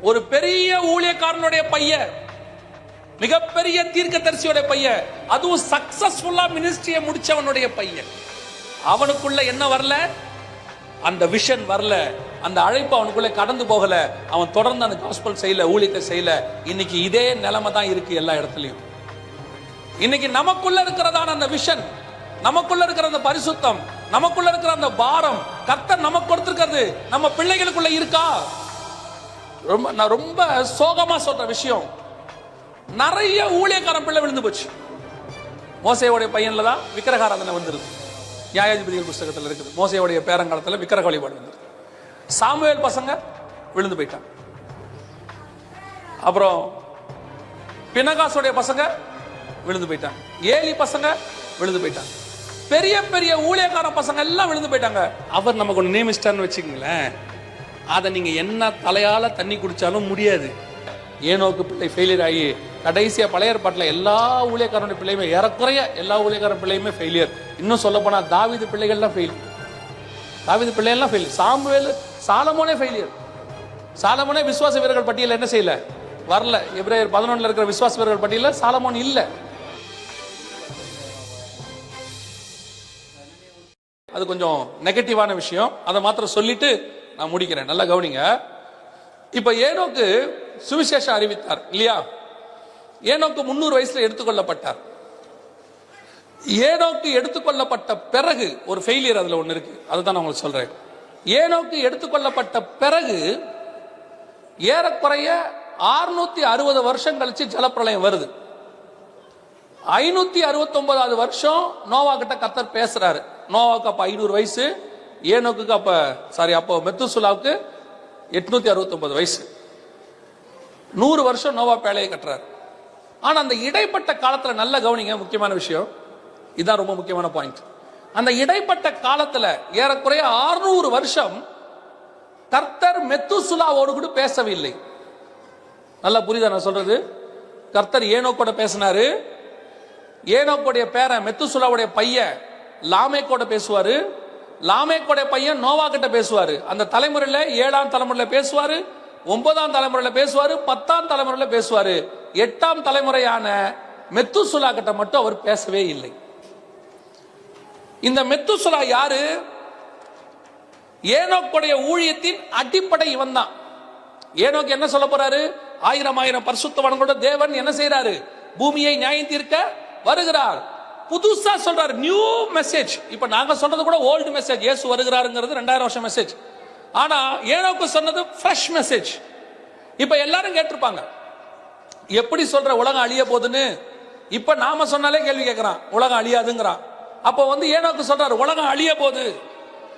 ஒரு பெரிய ஊழியக்காரனுடைய பையன் மிகப்பெரிய தீர்க்கதரிசியோட பையன் அதுவும் சக்சஸ்ஃபுல்லா மினிஸ்ட்ரியை முடிச்சவனுடைய பையன். அவனுக்குள்ள என்ன வரல? அந்த விஷன் வரல. அந்த அழைப்பு அவனுக்குள்ள கடந்து போகல. அவன் தொடர்ந்து அந்த காஸ்பல் செய்யல ஊழியத்தை செய்யல. இன்னைக்கு இதே நிலைமை தான் இருக்கு எல்லா இடத்துலயும். இன்னைக்கு நமக்குள்ள இருக்கிறதான அந்த விஷன் நமக்குள்ள இருக்கிற அந்த பரிசுத்தம் நமக்குள்ள இருக்கிற அந்த பாரம் கர்த்தர் நமக்கு கொடுத்திருக்கிறது நம்ம பிள்ளைகளுக்குள்ள இருக்கா? ரொம்ப நான் ரொம்ப சோகமா சொல்கிற விஷயம். நிறைய ஊழியக்காரன் பிள்ளை விழுந்து போச்சு. மோசையோடைய பையனில் தான் விக்கிரகாராதனை வந்துருது நியாயாதிபதிகள் புஸ்தகத்தில் இருக்குது. மோசையோடைய பேரங்காலத்தில் விக்கிரக வழிபாடு வந்துருது சாமுவேல் பசங்க விழுந்து போயிட்டாங்க. அப்புறம் பினகாசுடைய பசங்க விழுந்து போயிட்டாங்க. ஏலி பசங்க விழுந்து போயிட்டாங்க. பெரிய பெரிய ஊழியக்கார பசங்க எல்லாம் விழுந்து போயிட்டாங்க. அவர் நமக்கு ஒன்று நியமிச்சிட்டான்னு வச்சுக்கங்களேன். அதை நீங்கள் என்ன தலையால் தண்ணி குடித்தாலும் முடியாது. ஏனோக்கு பிள்ளை ஃபெயிலியர் ஆகி கடைசியாக பழைய ஏற்பாட்டில் எல்லா ஊழியக்காரனுடைய பிள்ளையுமே ஏறக்குறைய எல்லா ஊழியக்காரன் பிள்ளையுமே ஃபெயிலியர் இன்னும் சொல்ல போனால் தாவிது பிள்ளைகள்லாம் ஃபெயில் தாவிது பிள்ளைகள்லாம் ஃபெயில் சாம்புவேல் சாலமோனே ஃபெயிலியர் சாலமோனே விசுவாச வீரர்கள் பட்டியலில் என்ன செய்யல? வரல. எப்ரேயர் பதினொன்றில் இருக்கிற விசுவாச வீரர்கள் பட்டியலில் சாலமோன் இல்லை. அது கொஞ்சம் நெகட்டிவான விஷயம். அதை மாத்திரம் சொல்லிட்டு நான் முடிக்கிறேன். நல்லா கவனிங்க. இப்ப ஏனோக்கு சுவிசேஷம் அறிவித்தார் இல்லையா? ஏனோக்கு முன்னூறு வயசுல எடுத்துக்கொள்ளப்பட்டார். ஏனோக்கு எடுத்துக்கொள்ளப்பட்ட பிறகு ஒரு ஃபெயிலியர் அதுல ஒன்று இருக்கு. அதுதான் நான் உங்களுக்கு சொல்றேன். ஏனோக்கு எடுத்துக்கொள்ளப்பட்ட பிறகு ஏறக்குறைய 660 அறுபது வருஷம் கழிச்சு ஜலப்பிரளயம் வருது. ஐநூத்தி அறுபத்தி ஒன்பதாவது வருஷம் நோவா கிட்ட கத்தர் பேசுறாரு. நோவாவுக்கு அப்ப ஐநூறு வயசு. ஏனோக்கு அப்ப சாரி அப்போ மெத்துசுலாவுக்கு எட்நூத்தி அறுபத்தி வயசு. நூறு வருஷம் நோவா பேழையை கட்டுறாரு. ஆனா அந்த இடைப்பட்ட காலத்துல நல்ல கவனிங்க முக்கியமான விஷயம். இதான் ரொம்ப முக்கியமான பாயிண்ட் அந்த இடைப்பட்ட காலத்துல ஏறக்குறைய 600 வருஷம் கர்த்தர் மெத்துசுலாவோடு கூட பேசவில்லை. நல்லா புரியுதா நான் சொல்றது? கர்த்தர் ஏனோக்கோட பேசினாரு. ஏனோக்குடைய பேரன் மெத்துசுலாவுடைய பையன் லாமேக்கோட பேசுவாரு. லாமேக்கோடைய பையன் நோவா கிட்ட பேசுவார். அந்த தலைமுறையில் ஏழாம் தலைமுறையில் பேசுவார் ஒன்பதாம் தலைமுறையில் பேசுவார் பத்தாம் தலைமுறையில் பேசுவார். எட்டாம் தலைமுறையான மெத்துசுலா கிட்ட மட்டும் அவர் பேசவே இல்லை. இந்த மெத்துசுலா யாரு? ஏனோக்குடைய ஊழியத்தின் அடிப்படை இவன் தான். ஏனோக்கு என்ன சொல்ல போறாரு? ஆயிரம் ஆயிரம் பரிசுத்தவான்களோட தேவன் என்ன செய்யறாரு பூமியை நியாயம் தீர்க்க வருகிறார். புதுசா சொல்றாரு நியூ மெசேஜ் இப்ப நாங்க சொல்றது கூட ஓல்டு மெசேஜ் இயேசு வருகிறாருங்கிறது ரெண்டாயிரம் வருஷம் மெசேஜ் ஆனா ஏனோக்கு சொன்னது ஃப்ரெஷ் மெசேஜ் இப்ப எல்லாரும் கேட்டிருப்பாங்க எப்படி சொல்ற உலகம் அழிய போகுதுன்னு? இப்ப நாம சொன்னாலே கேள்வி கேட்கிறான் உலகம் அழியாதுங்கிறான். அப்போ வந்து ஏனோக்கு சொல்றாரு உலகம் அழிய போகுது.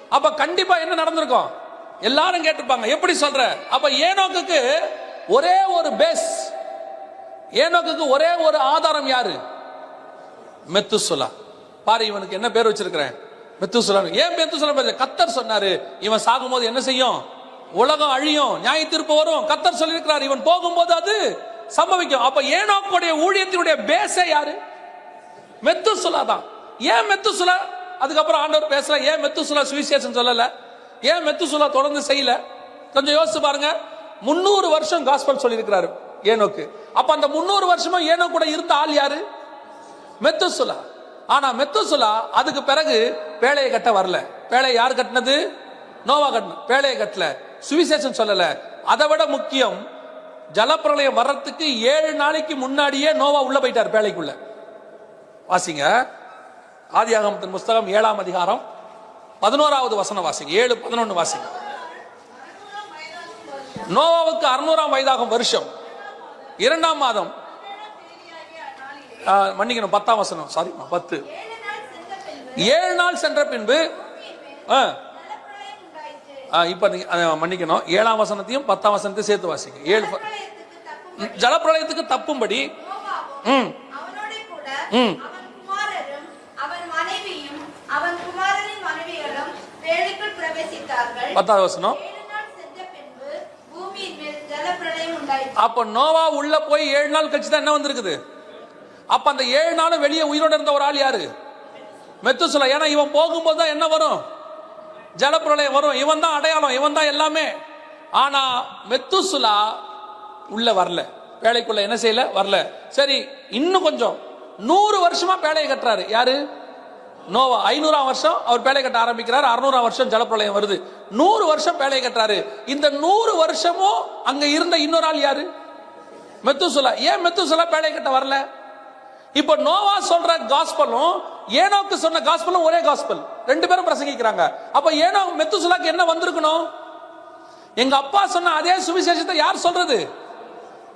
அப்ப கண்டிப்பா என்ன நடந்திருக்கும்? எல்லாரும் கேட்டிருப்பாங்க எப்படி சொல்ற? அப்ப ஏனோக்குக்கு ஒரே ஒரு பேஸ் ஏனோக்குக்கு ஒரே ஒரு ஆதாரம் யாரு? மெத்துசுலா. பாரு இவனுக்கு என்ன பேர் வச்சிருக்கிறேன்? மெத்துசுலா. ஏன் மெத்துசுலா பேர் கத்தர் சொன்னாரு இவன் சாகும்போது என்ன செய்யும்? உலகம் அழியும் நியாய தீர்ப்பு வரும். கத்தர் சொல்லியிருக்கிறார் இவன் போகும்போது அது சம்பவிக்கும். அப்ப ஏனோக்குடைய ஊழியத்தினுடைய பேஸே யாரு? மெத்துசுலா தான். ஏன் மெத்துசுலா? அதுக்கப்புறம் ஆண்டவர் பேசல ஏன் மெத்துசுலா சுவிசேஷன் சொல்லல? ஏன் மெத்துசுலா தொடர்ந்து செய்யல? கொஞ்சம் யோசிச்சு பாருங்க. முன்னூறு வருஷம் காஸ்பல் சொல்லியிருக்கிறாரு ஏனோக்கு. அப்ப அந்த முன்னூறு வருஷமா ஏனோ கூட இருந்த ஆள் யாரு? மெத்துசுலா. ஆனா மெத்துசுலா அதுக்கு பிறகு பேழையை கட்ட வரல. பேழை யார் கட்டினது? நோவா கட்டணும் பேழையை கட்டல. சுவிசேஷம் சொல்லல. அதை விட முக்கியம் ஜலப்பிரளயம் வர்றதுக்கு ஏழு நாளைக்கு முன்னாடியே நோவா உள்ள போயிட்டார் பேழைக்குள்ள. வாசிங்க. ஆதியாகமத்தின் புஸ்தகம் ஏழாம் அதிகாரம் பதினோராவது வசனம் வாசிங்க. ஏழு பதினொன்று வாசிங்க. நோவாவுக்கு அறுநூறாம் வயதாகும் வருஷம். இரண்டாம் மாதம் மன்னிக்கணும் பத்தாம் வசனம். சாரிம்மா பத்து. ஏழு நாள் சென்ற பின்பு ஆ, ஆ, மன்னிக்கணும். ஏழாம் வசனத்தையும் பத்தாம் வசனத்தையும் சேர்த்து வாசிங்க. ஏழு ஜலப்பிரளயத்துக்கு தப்பும்படி ம். ம். பத்தாவது வசனம். அப்ப நோவா உள்ள போய் ஏழு நாள் கழிச்சு தான் என்ன வந்திருக்குது? அப்ப அந்த ஏழு நாளும் வெளியே உயிரோட இருந்த ஒரு ஆள் யாரு? மெத்துசுலா. ஏன்னா இவன் போகும்போது தான் என்ன வரும்? ஜலப்பிரளயம் வரும். இவன் தான் அடையாளம். இவன் தான் எல்லாமே. ஆனா மெத்துசுலா உள்ள வரல. பேழைக்குள்ள என்ன செய்யல? வரல. சரி இன்னும் கொஞ்சம். நூறு வருஷமா பேழையை கட்டுறாரு. யாரு? நோவா. ஐநூறாம் வருஷம் அவர் பேழை கட்ட ஆரம்பிக்கிறார். அறுநூறாம் வருஷம் ஜலப்பிரளயம் வருது. நூறு வருஷம் பேழை கட்டுறாரு. இந்த நூறு வருஷமும் அங்க இருந்த இன்னொரு ஆள் யாரு? மெத்துசுலா. ஏன் மெத்துசுலா பேழை கட்ட வரல? இப்ப நோவா சொல்ற காஸ்பலும் ஏனோக்கு சொன்ன காஸ்பலும் ஒரே காஸ்பல் ரெண்டு பேரும் பிரசங்கிக்கிறாங்க. அப்ப ஏனோ மெத்துசுலாக்கு என்ன வந்திருக்கணும்? எங்க அப்பா சொன்ன அதே சுவிசேஷத்தை யார் சொல்றது?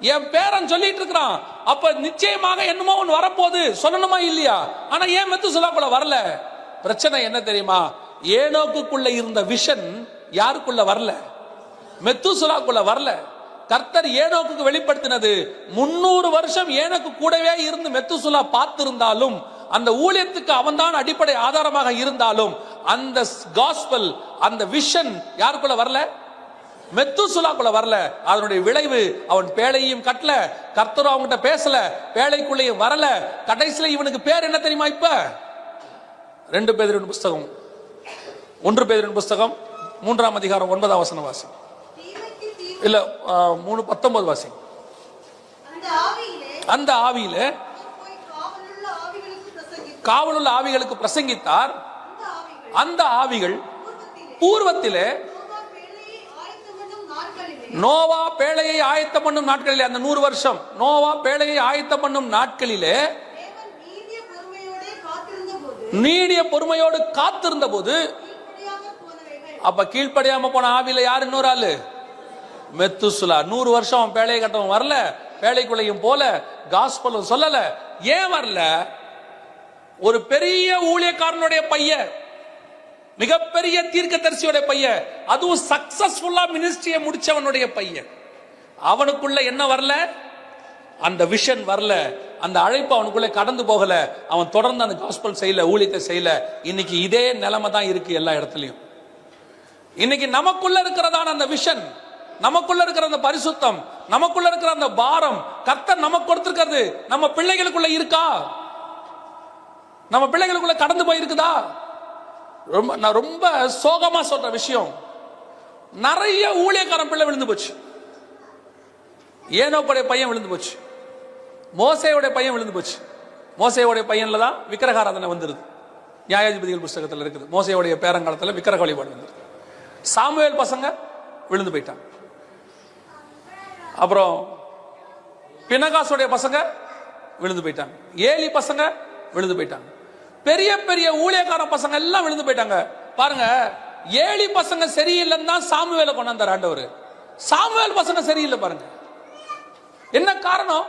என் பேரன் சொல்லிட்டு இருக்கிறான். அப்ப நிச்சயமாக என்னமோ ஒன்று வரப்போகுது. சொல்லணுமா இல்லையா? ஆனா ஏன் மெத்துசுலாக்குள்ள வரல? பிரச்சனை என்ன தெரியுமா? ஏனோக்குள்ள இருந்த விஷன் யாருக்குள்ள வரல? மெத்துசுலாக்குள்ள வரல. கர்த்தர் ஏனோக்கு வெளிப்படுத்தினது. முன்னூறு வருஷம் ஏனோக்கு கூடவே இருந்து மெத்துசுலா பார்த்திருந்தாலும் அந்த ஊழியத்துக்கு அவன்தான் அடிப்படை ஆதாரமாக இருந்தாலும் அந்த காஸ்பல் அந்த விஷன் யாருக்குள்ள வரல? மெத்துசுலாக்குள்ள வரல. அதனுடைய விளைவு அவன் பேழையும் கட்டல கர்த்தரும் அவங்ககிட்ட பேசல பேழைக்குள்ளேயும் வரல. கடைசியில இவனுக்கு பேர் என்ன தெரியுமா இப்ப? ரெண்டு பேரின் புஸ்தகம். ஒன்று பேரின் புஸ்தகம் மூன்றாம் அதிகாரம் ஒன்பதாம் வசன வாசம் இல்ல மூணு பத்தொன்பது வாசி அந்த ஆவியிலே காவலுள்ள ஆவிகளுக்கு பிரசங்கித்தார். அந்த ஆவிகள் பூர்வத்திலே நோவா பேழையை ஆயத்தம் பண்ணும் நாட்களிலே. அந்த நூறு வருஷம். நோவா பேழையை ஆயத்தம் பண்ணும் நாட்களிலே நீடிய பொறுமையோடு காத்திருந்த போது அப்ப கீழ்ப்படியாம போன ஆவியில யார் இன்னொரு ஆளு? மெத்துசுலா. நூறு வருஷம் அவன் பேழையை கட்டவன் வரல பேழைக்குள்ளையும் போல காஸ்பலும் சொல்லல. ஏன் வரல? ஒரு பெரிய ஊழியக்காரனுடைய பையன் மிகப்பெரிய தீர்க்கதரிசியோட பையன் அதுவும் சக்சஸ்ஃபுல்லா மினிஸ்ட்ரியை முடிச்சவனுடைய பையன். அவனுக்குள்ள என்ன வரல? அந்த விஷன் வரல. அந்த அழைப்பு அவனுக்குள்ள கடந்து போகல. அவன் தொடர்ந்து அந்த காஸ்பல் செய்யல ஊழியத்தை செய்யல. இன்னைக்கு இதே நிலைமை தான் இருக்கு எல்லா இடத்துலயும். இன்னைக்கு நமக்குள்ள இருக்கிறதான அந்த விஷன் நமக்குள்ள இருக்கிற அந்த பரிசுத்தம் நமக்குள்ள இருக்கிற அந்த பாரம் கர்த்தர் நமக்கு கொடுத்திருக்கிறது நம்ம பிள்ளைகளுக்குள்ள இருக்கா? நம்ம பிள்ளைகளுக்குள்ள கடந்து போயிருக்குதா? ரொம்ப நான் ரொம்ப சோகமா சொல்ற விஷயம். நிறைய ஊழியக்காரன் பிள்ளை விழுந்து போச்சு. ஏனோக்குடைய பையன் விழுந்து போச்சு. மோசையோட பையன் விழுந்து போச்சு. மோசையோடைய பையன்ல தான் விக்கிரகாராதனை வந்துருது. நியாயாதிபதிகள் புஸ்தகத்தில் இருக்குது. மோசையோடைய பேரங்காலத்தில் விக்கிரக வழிபாடு வந்துருது. சாமுவேல் பசங்க விழுந்து போயிட்டான் அப்புறம் பினகாசுடைய பசங்க விழுந்து போயிட்டாங்க. ஏலி பசங்க விழுந்து போயிட்டாங்க. பெரிய பெரிய ஊழியக்கார பசங்க எல்லாம் விழுந்து போயிட்டாங்க. பாருங்க ஏழி பசங்க சரியில்லைன்னு தான் சாமுவேல கொண்டாந்தார் ஆண்டவர். சாமுவேல் பசங்க சரியில்லை பாருங்க. என்ன காரணம்?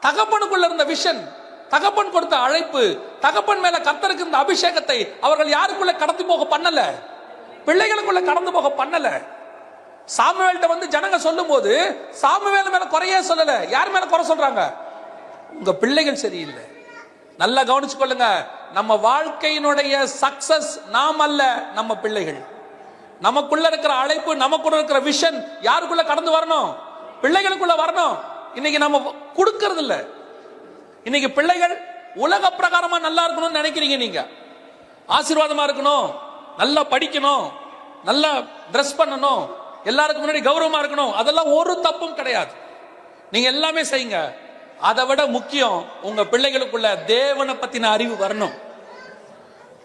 தகப்பனுக்குள்ள இருந்த விஷன் தகப்பன் கொடுத்த அழைப்பு தகப்பன் மேல கத்தருக்கு இருந்த அபிஷேகத்தை அவர்கள் யாருக்குள்ள கடந்து போக பண்ணல? பிள்ளைகளுக்குள்ள கடந்து போக பண்ணல. சாமுவேல்கிட்ட வந்து ஜனங்க சொல்லும்போது சாமுவேல் மேல குறையே சொல்லல. யார் மேல குறை சொல்றாங்க? உங்க பிள்ளைகள் சரியில்லை. நல்லா கவனிச்சு கொள்ளுங்க நம்ம வாழ்க்கையினுடைய சக்சஸ் நாம் அல்ல நம்ம பிள்ளைகள். நமக்குள்ள இருக்கிற அழைப்பு நமக்குள்ள இருக்கிற விஷன் யாருக்குள்ள கடந்து வரணும்? பிள்ளைகளுக்குள்ள வரணும். இன்னைக்கு நம்ம கொடுக்கறது இல்ல இன்னைக்கு பிள்ளைகள் உலக பிரகாரமா நல்லா இருக்கணும்னு நினைக்கிறீங்க நீங்க. ஆசீர்வாதமா இருக்கணும். நல்லா படிக்கணும். நல்லா ட்ரெஸ் பண்ணணும். எல்லாருக்கும் முன்னாடி கௌரவமா இருக்கணும். அதெல்லாம் ஒரு தப்பும் கிடையாது. நீங்க எல்லாமே செய்யுங்க. அதை விட முக்கியம் உங்க பிள்ளைகளுக்குள்ள தேவனை பத்தின அறிவு வரணும்.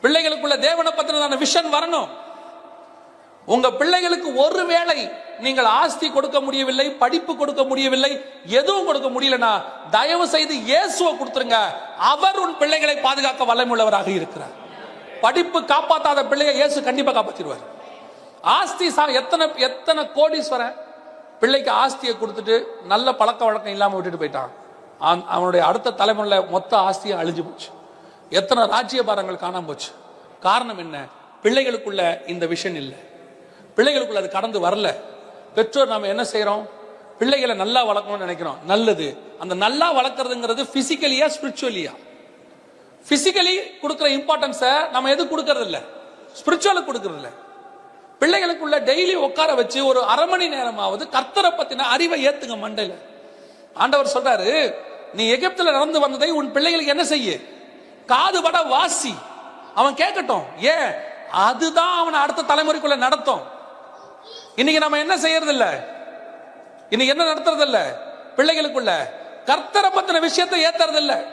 பிள்ளைகளுக்குள்ள தேவனை பத்தின விஷன் வரணும். உங்க பிள்ளைகளுக்கு ஒருவேளை நீங்கள் ஆஸ்தி கொடுக்க முடியவில்லை படிப்பு கொடுக்க முடியவில்லை எதுவும் கொடுக்க முடியலனா தயவு செய்து இயேசுவை கொடுத்துருங்க. அவர் உன் பிள்ளைகளை பாதுகாக்க வல்லமுள்ளவராக இருக்கிறார். படிப்பு காப்பாத்தாத பிள்ளையை இயேசு கண்டிப்பா காப்பாத்திடுவார். ஆஸ்தி சா எத்தனை எத்தனை கோடீஸ்வரன் பிள்ளைக்கு ஆஸ்தியை கொடுத்துட்டு நல்ல பழக்க வழக்கம் இல்லாமல் விட்டுட்டு போயிட்டான். அவன்- அவனுடைய அடுத்த தலைமுறையில் மொத்த ஆஸ்தியும் அழிஞ்சு போச்சு. எத்தனை ராஜ்யபாரங்கள் காணாமல் போச்சு. காரணம் என்ன? பிள்ளைகளுக்குள்ள இந்த விஷன் இல்லை. பிள்ளைகளுக்குள்ள அது கடந்து வரல. பெற்றோர் நாம் என்ன செய்கிறோம் பிள்ளைகளை நல்லா வளர்க்கணும்னு நினைக்கிறோம். நல்லது. அந்த நல்லா வளர்க்குறதுங்கிறது ஃபிசிக்கலியா ஸ்பிரிச்சுவலியா ஃபிசிக்கலி கொடுக்குற இம்பார்ட்டன்ஸை நம்ம எது கொடுக்கறதில்ல? ஸ்பிரிச்சுவலுக்கு கொடுக்கறதில்லை. பிள்ளைகளுக்குள்ள டெய்லி உட்கார வச்சு ஒரு அரை மணி நேரமாவது கர்த்தரை பத்தின அறிவை ஏத்துங்க மண்டையில. ஆண்டவர் சொல்றாரு நீ எகிப்துல நடந்து வந்ததை உன் பிள்ளைகளுக்கு என்ன செய்ய? காது பட வாசி. அவன் கேட்கட்டும். ஏன்? அதுதான் அவனை அடுத்த தலைமுறைக்குள்ள நடத்தும். இன்னைக்கு நம்ம என்ன செய்யறது இல்ல இன்னைக்கு என்ன நடத்துறது இல்ல பிள்ளைகளுக்குள்ள கர்த்தரை பத்தின விஷயத்தை ஏத்துறது இல்ல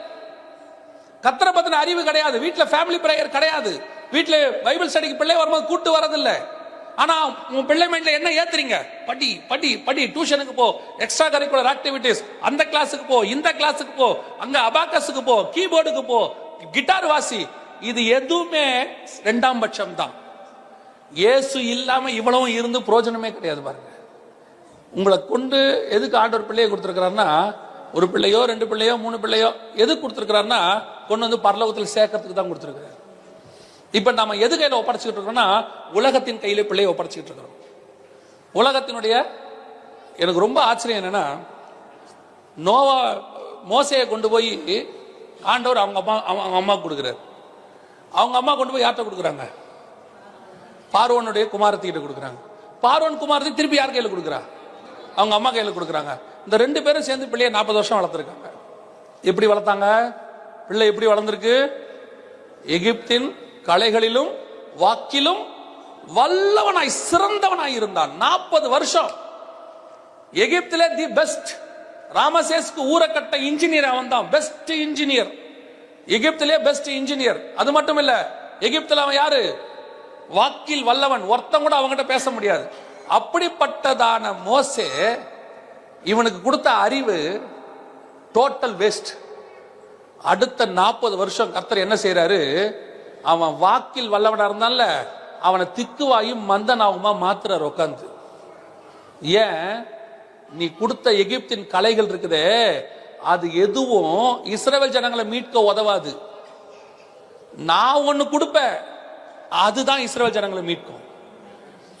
கர்த்தரை பத்தின அறிவு கிடையாது. வீட்டுல ஃபேமிலி பிரேயர் கிடையாது. வீட்டுல பைபிள் ஸ்டடிக்கு பிள்ளை வரும்போது கூட்டு வரதில்லை. ஆனா உன் பிள்ளை மைண்ட்ல என்ன ஏத்துறீங்க? படி படி படி டியூஷனுக்கு போ எக்ஸ்ட்ரா கரிக்குலர் ஆக்டிவிட்டிஸ் அந்த கிளாஸுக்கு போ இந்த கிளாஸுக்கு போ அங்க அபாக்கஸுக்கு போ கீபோர்டுக்கு போ கிட்டார் வாசி. இது எதுவுமே ரெண்டாம் பட்சம் தான் இயேசு இல்லாம இவ்வளவும் இருந்து பிரயோஜனமே கிடையாது பாருங்க. உங்களை கொண்டு எதுக்கு ஆண்டவர் பிள்ளையை கொடுத்துருக்கிறாருன்னா ஒரு பிள்ளையோ ரெண்டு பிள்ளையோ மூணு பிள்ளையோ எதுக்கு கொடுத்துருக்கிறாருன்னா கொண்டு வந்து பரலோகத்தில் சேர்க்கறதுக்கு தான் கொடுத்துருக்காரு இப்ப நாம எது கையில ஒப்படைச்சுக்கிட்டு இருக்கோம்னா உலகத்தின் கையில பிள்ளையை ஒப்படைச்சுக்கிட்டு இருக்கிறோம். உலகத்தினுடைய எனக்கு ரொம்ப ஆச்சரியம் என்னன்னா நோவா மோசையை கொண்டு போய் ஆண்டவர் அவங்க அம்மா அவங்க அவங்க அம்மா கொடுக்குறாரு. அவங்க அம்மா கொண்டு போய் யார்கிட்ட கொடுக்குறாங்க? பார்வனுடைய குமாரத்திகிட்ட கொடுக்குறாங்க. பார்வன் குமாரத்தை திருப்பி யார் கையில் கொடுக்குறா? அவங்க அம்மா கையில் கொடுக்குறாங்க. இந்த ரெண்டு பேரும் சேர்ந்து பிள்ளைய நாற்பது வருஷம் வளர்த்துருக்காங்க. எப்படி வளர்த்தாங்க? பிள்ளை எப்படி வளர்ந்துருக்கு? எகிப்தின் கலைகளிலும் வாக்கிலும் வல்லவனாய் சிறந்தவனாய் இருந்தான். நாற்பது வருஷம். எகிப்திலே தி பெஸ்ட். ராமசேஸ்க்கு ஊரக்கட்ட இன்ஜினியர் அவன் தான் பெஸ்ட் இன்ஜினியர். எகிப்திலே பெஸ்ட் இன்ஜினியர். அது மட்டும் இல்ல எகிப்தில் அவன் யாரு? வாக்கில் வல்லவன். ஒருத்தன் கூட அவங்ககிட்ட பேச முடியாது. அப்படிப்பட்டதான மோசே இவனுக்கு கொடுத்த அறிவு டோட்டல் வேஸ்ட் அடுத்த நாற்பது வருஷம் கர்த்தர் என்ன செய்யறாரு அவன் வாக்கில் வல்லவனா இருந்தான்ல அவனை திக்குவாயும் மந்தனாகுமா மாத்துறாரு உட்காந்து ஏன்? நீ கொடுத்த எகிப்தின் கலைகள் இருக்குதே அது எதுவும் இஸ்ரேல் ஜனங்களை மீட்க உதவாது. நான் ஒண்ணு கொடுப்பேன் அதுதான் இஸ்ரேல் ஜனங்களை மீட்கும்.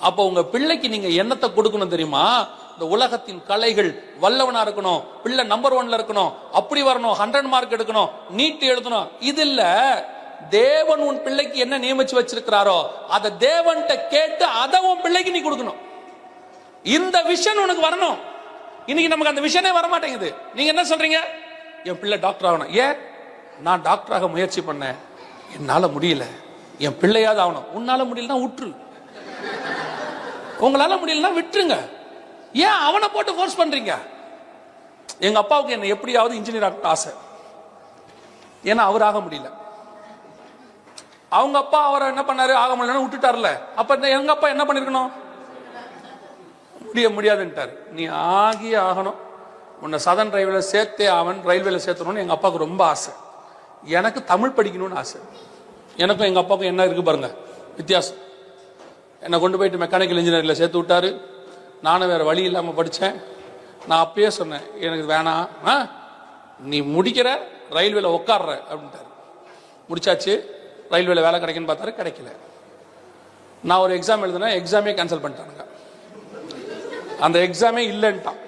அப்போ உங்க பிள்ளைக்கு நீங்க என்னத்தை கொடுக்கணும் தெரியுமா? இந்த உலகத்தின் கலைகள் வல்லவனா இருக்கணும் பிள்ளை நம்பர் ஒன்ல இருக்கணும் அப்படி வரணும் ஹண்ட்ரட் மார்க் எடுக்கணும் நீட் எழுதணும் இது இல்லை. தேவன் உன் பிள்ளைக்கு என்ன நியமிச்சு வச்சிருக்கிறாரோ அதை தேவன்கிட்ட கேட்டு அதை உன் பிள்ளைக்கு நீ கொடுக்கணும். இந்த விஷன் உனக்கு வரணும். இன்னைக்கு நமக்கு அந்த விஷனே வர மாட்டேங்குது நீங்க என்ன சொல்றீங்க? என் பிள்ளை டாக்டர் ஆகணும். ஏன்? நான் டாக்டராக முயற்சி பண்ணேன். என்னால முடியல. என் பிள்ளையாவது ஆகணும். உன்னால முடியலன்னா விட்டுரு உங்களால முடியலன்னா விட்டுருங்க. ஏன் அவனை போட்டு ஃபோர்ஸ் பண்றீங்க? எங்க அப்பாவுக்கு என்ன எப்படியாவது இன்ஜினியர் ஆகணும் ஆசை. ஏன்னா அவர் ஆக முடியல. அவங்க அப்பா அவரை என்ன பண்ணாரு? ஆக முடியலன்னு விட்டுட்டார்ல. அப்ப எங்க அப்பா என்ன பண்ணிருக்கணும்? முடிய முடியாதுன்ட்டார். நீ ஆகியே ஆகணும். உன்னை சதன் ரயில்வேல சேர்த்தே அவன் ரயில்வேல சேர்த்தணும்னு எங்க அப்பாவுக்கு ரொம்ப ஆசை. எனக்கு தமிழ் படிக்கணும்னு ஆசை. எனக்கும் எங்க அப்பாவுக்கும் என்ன இருக்கு பாருங்க? வித்தியாசம். என்னை கொண்டு போயிட்டு மெக்கானிக்கல் இன்ஜினியரிங்ல சேர்த்து விட்டாரு. நானும் வேற வழி இல்லாமல் படித்தேன் நான் அப்பயே சொன்னேன் எனக்கு வேணாம். ஆ? நீ முடிக்கிற ரயில்வேல உட்கார்ற அப்படின்ட்டாரு. முடிச்சாச்சு. ரயில்வேல வேலை கிடைக்குன்னு பார்த்தாரு கிடைக்கல. நான் ஒரு எக்ஸாம் எழுதினேன் எக்ஸாமே கேன்சல் பண்ணிட்டானுங்க. அந்த எக்ஸாமே இல்லைன்ட்டான்.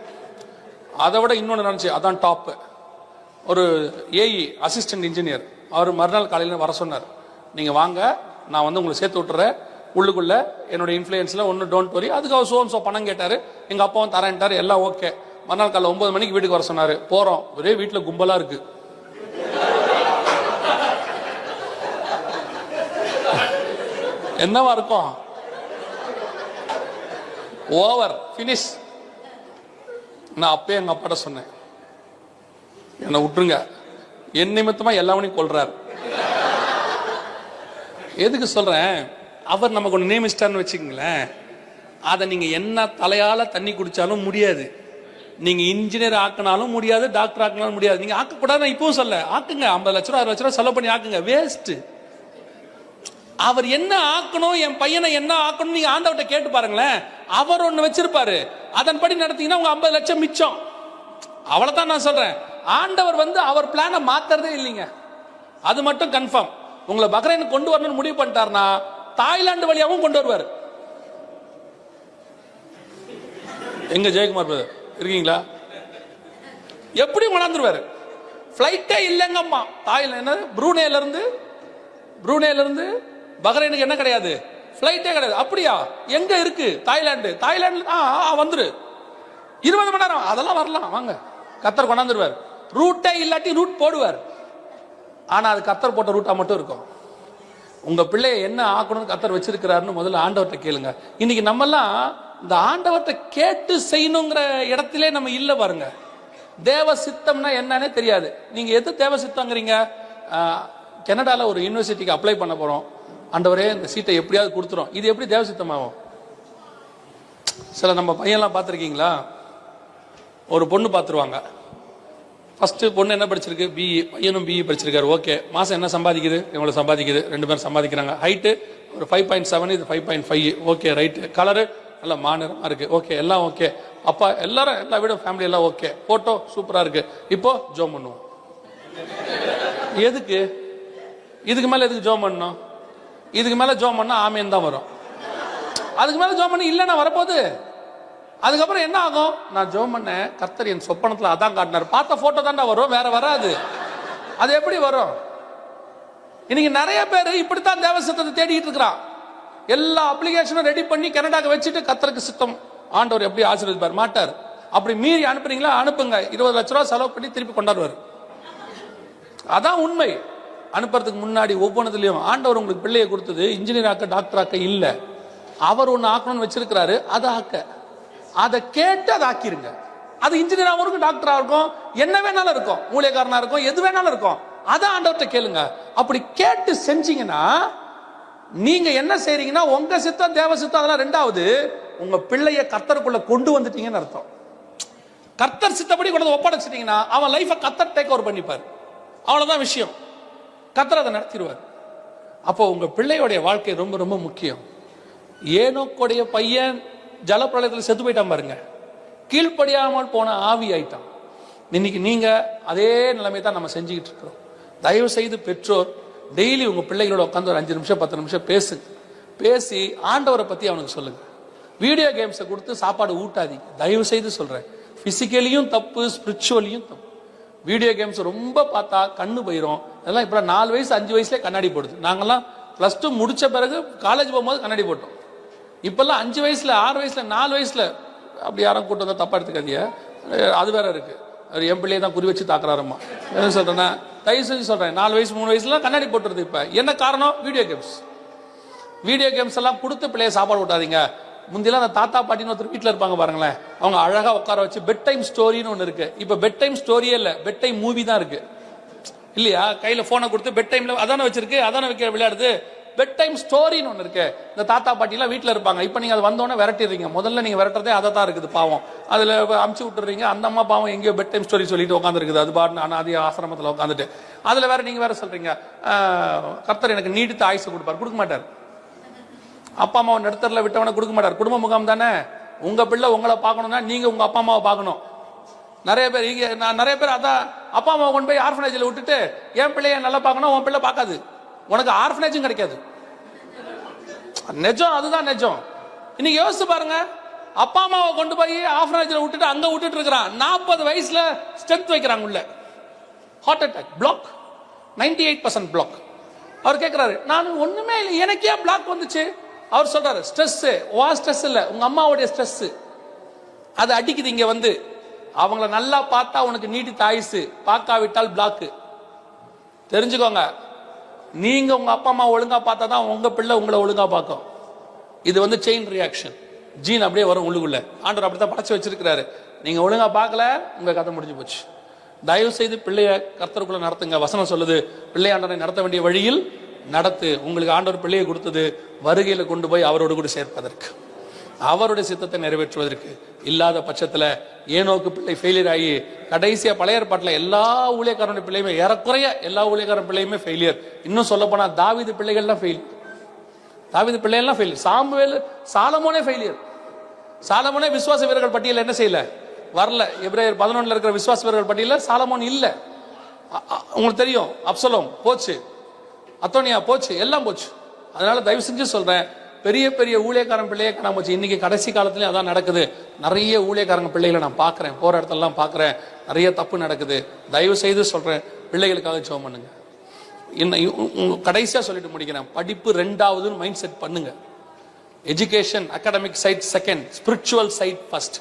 அதை விட இன்னொன்று நினச்சி அதான் டாப்பு ஒரு ஏஇ அசிஸ்டன்ட் இன்ஜினியர் அவர் மறுநாள் காலையில் வர சொன்னார் நீங்கள் வாங்க நான் வந்து உங்களை சேர்த்து விட்டுறேன். உள்ளுக்குள்ளே என்னோட இன்ஃப்ளூயன்ஸில் ஒன்றும் டோன்ட் வரி அதுக்கு அவர் சோம் சோ பணம் கேட்டார். எங்கள் அப்பாவும் தரேன்ட்டார் எல்லாம் ஓகே மறுநாள் காலையில் ஒம்பது மணிக்கு வீட்டுக்கு வர சொன்னார். போகிறோம் ஒரே வீட்டில் கும்பலாக இருக்குது என்னவா இருக்கும்? ஓவர் ஃபினிஷ் நான் அப்பயே எங்க அப்பாட்ட சொன்னேன். என்னை விட்டுருங்க. என் நிமித்தமா எல்லாவனையும் கொள்றார் எதுக்கு சொல்றேன்? அவர் நமக்கு ஒன்று நியமிச்சிட்டார்னு வச்சுக்கங்களேன். அதை நீங்கள் என்ன தலையால் தண்ணி குடித்தாலும் முடியாது. நீங்கள் இன்ஜினியர் ஆக்கினாலும் முடியாது டாக்டர் ஆக்கினாலும் முடியாது. நீங்கள் ஆக்கக்கூடாது நான் இப்பவும் சொல்ல. ஆக்குங்க. ஐம்பது லட்ச ரூபா அறுபது லட்ச ரூபா செலவு பண்ணி ஆக்குங்க. வேஸ்ட்டு அவர் என்ன ஆக்கணும் என் பையனை என்ன ஆக்கணும் நீங்க ஆண்டவர்கிட்ட கேட்டு பாருங்களேன். அவர் ஒண்ணு வச்சிருப்பாரு. அதன்படி நடத்தீங்கன்னா உங்க ஐம்பது லட்சம் மிச்சம். அவ்வளவுதான் நான் சொல்றேன். ஆண்டவர் வந்து அவர் பிளானை மாத்துறதே இல்லைங்க. அது மட்டும் கன்ஃபார்ம் உங்களை பக்ரைன் கொண்டு வரணும்னு முடிவு பண்ணிட்டாருன்னா தாய்லாந்து வழியாகவும் கொண்டு வருவார். எங்க ஜெயக்குமார் இருக்கீங்களா? எப்படி கொண்டாந்துருவாரு ஃப்ளைட்டே இல்லைங்கம்மா. தாயில் என்ன ப்ரூனேல இருந்து ப்ரூனேல இருந்து பஹ்ரைனுக்கு என்ன கிடையாது? ஃப்ளைட்டே கிடையாது. அப்படியா? எங்க இருக்கு? தாய்லாந்து. தாய்லாந்து ஆ ஆ, வந்துரு. இருபது மணி நேரம். அதெல்லாம் வரலாம். வாங்க. கத்தர் கொண்டாந்துருவார். ரூட்டே இல்லாட்டி ரூட் போடுவார். ஆனா அது கத்தர் போட்ட ரூட்டா மட்டும் இருக்கும். உங்க பிள்ளைய என்ன ஆக்கணும்னு கத்தர் வச்சிருக்கிறாருன்னு முதல்ல ஆண்டவர்கிட்ட கேளுங்க. இன்னைக்கு நம்மெல்லாம் இந்த ஆண்டவர்கிட்ட கேட்டு செய்யணுங்கிற இடத்திலே நம்ம இல்ல பாருங்க. தேவ சித்தம்னா என்னன்னே தெரியாது. நீங்க எது தேவ சித்தங்கிறீங்க? ஆஹ், கனடால ஒரு யூனிவர்சிட்டிக்கு அப்ளை பண்ண போறோம். ஆண்டவரே இந்த சீட்டை எப்படியாவது கொடுத்துரும். இது எப்படி தேவசித்தமாகும் சில நம்ம பையன்லாம் பார்த்துருக்கீங்களா? ஒரு பொண்ணு பார்த்துருவாங்க. ஃபஸ்ட்டு பொண்ணு என்ன படிச்சிருக்கு? பிஇ பையனும் பிஇ படிச்சிருக்காரு. ஓகே மாதம் என்ன சம்பாதிக்குது? இவங்களை சம்பாதிக்குது? ரெண்டு பேரும் சம்பாதிக்கிறாங்க. ஹைட்டு ஒரு ஃபைவ் பாயிண்ட் செவன் இது five point five okay right colour நல்ல மாநிலமாக இருக்குது ஓகே எல்லாம் ஓகே அப்பா எல்லாரும் எல்லா வீடும் ஃபேமிலி எல்லாம் ஓகே ஃபோட்டோ சூப்பராக இருக்குது இப்போ ஜோம் பண்ணுவோம். எதுக்கு? இதுக்கு மேலே எதுக்கு ஜோம் பண்ணணும்? இதுக்கு மேலே ஜோம் பண்ணால் ஆமேன் தான் வரும். அதுக்கு மேலே ஜோம் பண்ணி இல்லைன்னா வரப்போகுது. அதுக்கப்புறம் என்ன ஆகும்? நான் ஜோம் பண்ணேன். கர்த்தர் என் சொப்பனத்தில் அதான் காட்டினார். பார்த்த ஃபோட்டோ தான்டா வரும். வேற வராது. அது எப்படி வரும்? இன்னைக்கு நிறைய பேர் இப்படித்தான் தேவ சித்தத்தை தேடிட்டு இருக்கிறான். எல்லா அப்ளிகேஷனும் ரெடி பண்ணி கனடாக்கு வச்சுட்டு கத்தருக்கு சித்தம். ஆண்டவர் எப்படி ஆசீர்வதிப்பார்? மாட்டார். அப்படி மீறி அனுப்புறீங்களா? அனுப்புங்க. இருபது லட்ச ரூபா செலவு பண்ணி திருப்பி கொண்டாடுவார். அதான் உண்மை. அனுப்புறதுக்கு முன்னாடி ஒவ்வொன்றதுலையும் ஆண்டவர் உங்களுக்கு பிள்ளையை கொடுத்தது இன்ஜினியர் ஆக்க டாக்டர் ஆக்க இல்லை. அவர் ஒன்று ஆக்கணும்னு வச்சிருக்கிறாரு அதை ஆக்க. அதை கேட்டு அதை ஆக்கிருங்க. அது இன்ஜினியராகவும் இருக்கும் டாக்டராக இருக்கும். என்ன வேணாலும் இருக்கும். மூலியக்காரனாக இருக்கும் எது வேணாலும் இருக்கும். அதை ஆண்டவர்கிட்ட கேளுங்க. அப்படி கேட்டு செஞ்சீங்கன்னா நீங்க என்ன செய்றீங்கன்னா உங்க சித்தம் தேவ சித்தம் அதெல்லாம் ரெண்டாவது உங்க பிள்ளைய கர்த்தருக்குள்ள கொண்டு வந்துட்டீங்கன்னு அர்த்தம். கர்த்தர் சித்தப்படி கொண்டு வந்து ஒப்படைச்சிட்டீங்கன்னா அவன் லைஃபை கர்த்தர் டேக் ஓவர் பண்ணிப்பார். அவ்வளவுதான் விஷயம். கர்த்தர் அதை நடத்திடுவார். அப்போ உங்க பிள்ளையோடைய வாழ்க்கை ரொம்ப ரொம்ப முக்கியம். ஏனோக்குடைய பையன் ஜலப்பிரளயத்தில் செத்து போயிட்டான் பாருங்க. கீழ்ப்படியாமல் போன ஆவி ஆயிட்டான். இன்னைக்கு நீங்க அதே நிலைமை தான் நம்ம செஞ்சுக்கிட்டு இருக்கிறோம். தயவு செய்து பெற்றோர் டெய்லி உங்க பிள்ளைகளோட உட்காந்து ஒரு அஞ்சு நிமிஷம் பத்து நிமிஷம் பேசுங்க பேசி ஆண்டவரை பத்தி அவனுக்கு சொல்லுங்க. வீடியோ கேம்ஸை கொடுத்து சாப்பாடு ஊட்டாதீங்க. தயவு செய்து சொல்றேன். பிசிக்கலியும் தப்பு ஸ்பிரிச்சுவலியும் தப்பு. வீடியோ கேம்ஸ் ரொம்ப பார்த்தா கண்ணு போயிடும் அதெல்லாம் இப்போ நாலு வயசு அஞ்சு வயசுலேயே கண்ணாடி போடுது. நாங்கள்லாம் ப்ளஸ் டூ முடித்த பிறகு காலேஜ் போகும்போது கண்ணாடி போட்டோம். இப்போல்லாம் அஞ்சு வயசில் ஆறு வயசில் நாலு வயசில் அப்படி யாரும் கூட்டம் வந்தால் தப்பாக எடுத்துக்காதீங்க. அது வேற இருக்குது அவர் என் பிள்ளையை தான் குறி வச்சு தாக்குறாருமா என்ன சொல்கிறேன்னா தயவு செஞ்சு சொல்கிறேன் நாலு வயசு மூணு வயசுலாம் கண்ணாடி போட்டுருது இப்போ. என்ன காரணம்? வீடியோ கேம்ஸ் வீடியோ கேம்ஸ் எல்லாம் கொடுத்து பிள்ளைய சாப்பாடு ஊட்டாதீங்க. முந்தியெல்லாம் அந்த தாத்தா பாட்டின்னு ஒருத்தர் வீட்டில் இருப்பாங்க பாருங்களேன். அவங்க அழகாக உட்கார வச்சு பெட் டைம் ஸ்டோரின்னு ஒன்று இருக்குது இப்போ பெட் டைம் ஸ்டோரியே இல்லை. பெட் டைம் மூவி தான் இருக்குது இல்லையா? கையில் ஃபோனை கொடுத்து பெட் டைமில் அதானே வச்சிருக்கு? அதானே வைக்க விளையாடுது? பெட் டைம் ஸ்டோரின்னு ஒன்று இருக்கு. இந்த தாத்தா பாட்டிலாம் வீட்டில் இருப்பாங்க. இப்போ நீங்கள் அது வந்தோடனே விரட்டிடுறீங்க. முதல்ல நீங்கள் விரட்டுறதே அதை தான் இருக்குது பாவம். அதில் அமுச்சு விட்டுறீங்க அந்த அம்மா பாவம் எங்கேயோ பெட் டைம் ஸ்டோரி சொல்லிட்டு உட்காந்துருக்குது அது பாட்டு அனாதி ஆசிரமத்தில் உட்காந்துட்டு அதில் வேற நீங்கள் வேற சொல்கிறீங்க கர்த்தர் எனக்கு நீடித்த ஆயுசு கொடுப்பார். கொடுக்க மாட்டார். அப்பா அம்மாவை நடுத்தரில் விட்டவனை கொடுக்க மாட்டார். குடும்ப முகாம் தானே? உங்கள் பிள்ளை உங்களை பார்க்கணும்னா நீங்கள் உங்கள் அப்பா அம்மாவை பார்க்கணும். நிறைய பேர் இங்கே நான் நிறைய பேர் அதான் அப்பா அம்மாவை கொண்டு போய் ஆர்ஃபனேஜில் விட்டுட்டு என் பிள்ளைய நல்லா பார்க்கணும் உன் பிள்ளை பார்க்காது. உனக்கு ஆர்ஃபனேஜும் கிடைக்காது. நெஜம் அதுதான் நிஜம். இன்னைக்கு யோசிச்சு பாருங்க. அப்பா அம்மாவை கொண்டு போய் ஆர்ஃபனேஜில் விட்டுட்டு அங்கே விட்டுட்டு இருக்கிறான். நாற்பது வயசில் ஸ்ட்ரென்த் வைக்கிறாங்க உள்ள. Heart attack block ninety eight percent block அவர் கேட்குறாரு நான் ஒன்றுமே இல்லை எனக்கே பிளாக் வந்துச்சு. அவர் சொல்கிறாரு ஸ்ட்ரெஸ்ஸு வா ஸ்ட்ரெஸ் இல்லை உங்கள் அம்மாவுடைய ஸ்ட்ரெஸ்ஸு அது அடிக்குது இங்கே வந்து. அவங்கள நல்லா பார்த்தா உனக்கு நீட்டி ஆயுசு பார்க்காவிட்டால் பிளாக்கு தெரிஞ்சுக்கோங்க. நீங்க உங்க அப்பா அம்மா ஒழுங்கா பார்த்தா தான் உங்க பிள்ளை உங்களை ஒழுங்கா பார்க்கும். இது வந்து செயின் ரியாக்ஷன் ஜீன் அப்படியே வரும் உள்ளுக்குள்ள. ஆண்டவர் அப்படித்தான் படைச்சு வச்சிருக்கிறாரு. நீங்க ஒழுங்கா பார்க்கல உங்க கதை முடிஞ்சு போச்சு. தயவு செய்து பிள்ளைய கர்த்தருக்குள்ள நடத்துங்க. வசனம் சொல்லுது பிள்ளையாண்டனை நடத்த வேண்டிய வழியில் நடத்து. உங்களுக்கு ஆண்டவர் பிள்ளையை கொடுத்தது வருகையில் கொண்டு போய் அவரோடு கூட சேர்ப்பதற்கு. அவருடைய சித்தத்தை நிறைவேற்றுவதற்கு இல்லாத பட்சத்தில் ஏனோக்கு பிள்ளை ஃபெயிலியர் ஆகி கடைசியாக பழைய ஏற்பாட்டில் எல்லா ஊழியக்காரனுடைய பிள்ளையுமே ஏறக்குறைய எல்லா ஊழியக்காரன் பிள்ளையுமே ஃபெயிலியர் இன்னும் சொல்ல போனால் தாவீது பிள்ளைகள்லாம் ஃபெயில் தாவீது பிள்ளைகள்லாம் ஃபெயிலியர் சாம்புவேல் சாலமோனே ஃபெயிலியர் சாலமோனே விசுவாச வீரர்கள் பட்டியலில் என்ன செய்யல? வரல. எப்ரேயர் பதினொன்றில் இருக்கிற விசுவாச வீரர்கள் பட்டியலில் சாலமோன் இல்லை. உங்களுக்கு தெரியும். அப்சலோம். போச்சு. அத்தோனியா போச்சு. எல்லாம் போச்சு. அதனால தயவு செஞ்சு சொல்றேன். பெரிய பெரிய ஊழியக்காரன் பிள்ளையை நம்ம போச்சு. இன்னைக்கு கடைசி காலத்துலயும் அதான் நடக்குது. நிறைய ஊழியக்காரங்க பிள்ளைகளை நான் பார்க்குறேன். போற இடத்தெல்லாம் பார்க்குறேன். நிறைய தப்பு நடக்குது. தயவு செய்து சொல்றேன் பிள்ளைகளுக்காக ஜோம் பண்ணுங்க. என்ன உ- உ- கடைசியா சொல்லிட்டு முடிக்கிறேன். படிப்பு ரெண்டாவதுன்னு மைண்ட் செட் பண்ணுங்க. Education academic side second spiritual side first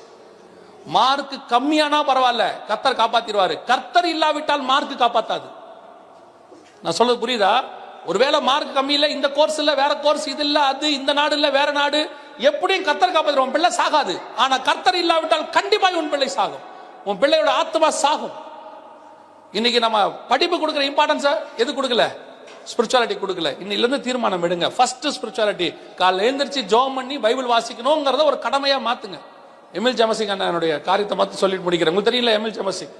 mark கம்மியானா பரவாயில்ல. கர்த்தர் காப்பாத்திடுவாரு. கர்த்தர் இல்லாவிட்டால் மார்க் காப்பாத்தாது. நான் சொல்றது புரியுதா? ஒருவேளை மார்க் கம்மி இல்லை இந்த கோர்ஸ் இல்லை வேற கோர்ஸ் இது இல்லை அது இந்த நாடு இல்லை வேற நாடு. எப்படியும் கர்த்தர் காப்பாத்திடுவோம் பிள்ளை சாகாது. ஆனா கர்த்தர் இல்லாவிட்டால் கண்டிப்பாக உன் பிள்ளை சாகும். உன் பிள்ளையோட ஆத்மா சாகும். இன்னைக்கு நம்ம படிப்பு கொடுக்குற இம்பார்ட்டன்ஸை எது கொடுக்கல? ஸ்பிரிச்சுவாலிட்டி கொடுக்கல. இன்னிலிருந்து தீர்மானம் எடுங்க. ஃபர்ஸ்ட் ஸ்பிரிச்சுவாலிட்டி காலைல எழுந்திரிச்சு ஜோம் பண்ணி பைபிள் வாசிக்கணுங்கிறத ஒரு கடமையா மாத்துங்க. எமில் ஜமசிங் அண்ணனுடைய காரியத்தை மாத்தி சொல்லிட்டு முடிக்கிறேன். உங்களுக்கு தெரியல எமில் ஜமசிங்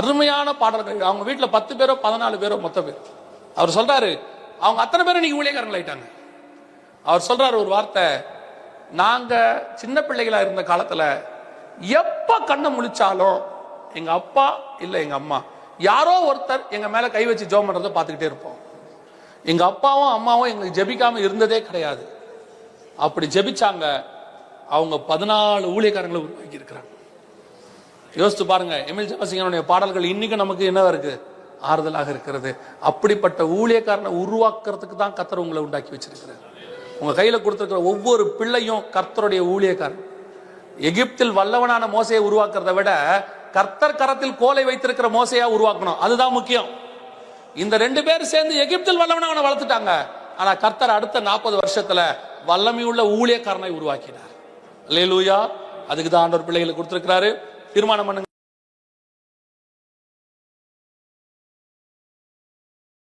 அருமையான பாடல்கள். அவங்க வீட்டில் பத்து பேரோ பதினாலு பேரோ மொத்த பேர். அவர் சொல்றாரு அவங்க அத்தனை பேரும் நீங்க ஊழியக்காரங்கள் ஆயிட்டாங்க. அவர் சொல்றாரு ஒரு வார்த்தை நாங்க சின்ன பிள்ளைகளா இருந்த காலத்துல எப்ப கண்ணை முழிச்சாலும் எங்க அப்பா இல்ல எங்க அம்மா யாரோ ஒருத்தர் எங்க மேல கை வச்சு ஜோம் பண்றத பார்த்துக்கிட்டே இருப்போம். எங்க அப்பாவும் அம்மாவும் எங்களுக்கு ஜெபிக்காம இருந்ததே கிடையாது. அப்படி ஜெபிச்சாங்க அவங்க பதினாலு ஊழியக்காரங்களை உருவாக்கி இருக்கிறாங்க யோசித்து பாருங்க எமில் ஜெபசிங்கனுடைய பாடல்கள் இன்னைக்கு நமக்கு என்னவா இருக்கு? ஆறுதலாக இருக்கிறது. அப்படிப்பட்ட ஊழியக்காரனை உருவாக்குறதுக்கு தான் கர்த்தர் உங்களை உண்டாக்கி வச்சிருக்கிறார். உங்க கையில கொடுத்திருக்கிற ஒவ்வொரு பிள்ளையும் கர்த்தருடைய ஊழியக்காரன். எகிப்தில் வல்லவனான மோசையை உருவாக்குறதை விட கர்த்தர் கரத்தில் கோலை வைத்திருக்கிற மோசையா உருவாக்கணும். அதுதான் முக்கியம். இந்த ரெண்டு பேரும் சேர்ந்து எகிப்தில் வல்லவனவனை வளர்த்துட்டாங்க. ஆனா கர்த்தர் அடுத்த நாற்பது வருஷத்துல வல்லமையுள்ள ஊழியக்காரனை உருவாக்கினார். லேலூயா அதுக்கு தான் ஆண்டவர் பிள்ளைகளை கொடுத்திருக்கிறாரு. தீர்மானம் பண்ணுங்க.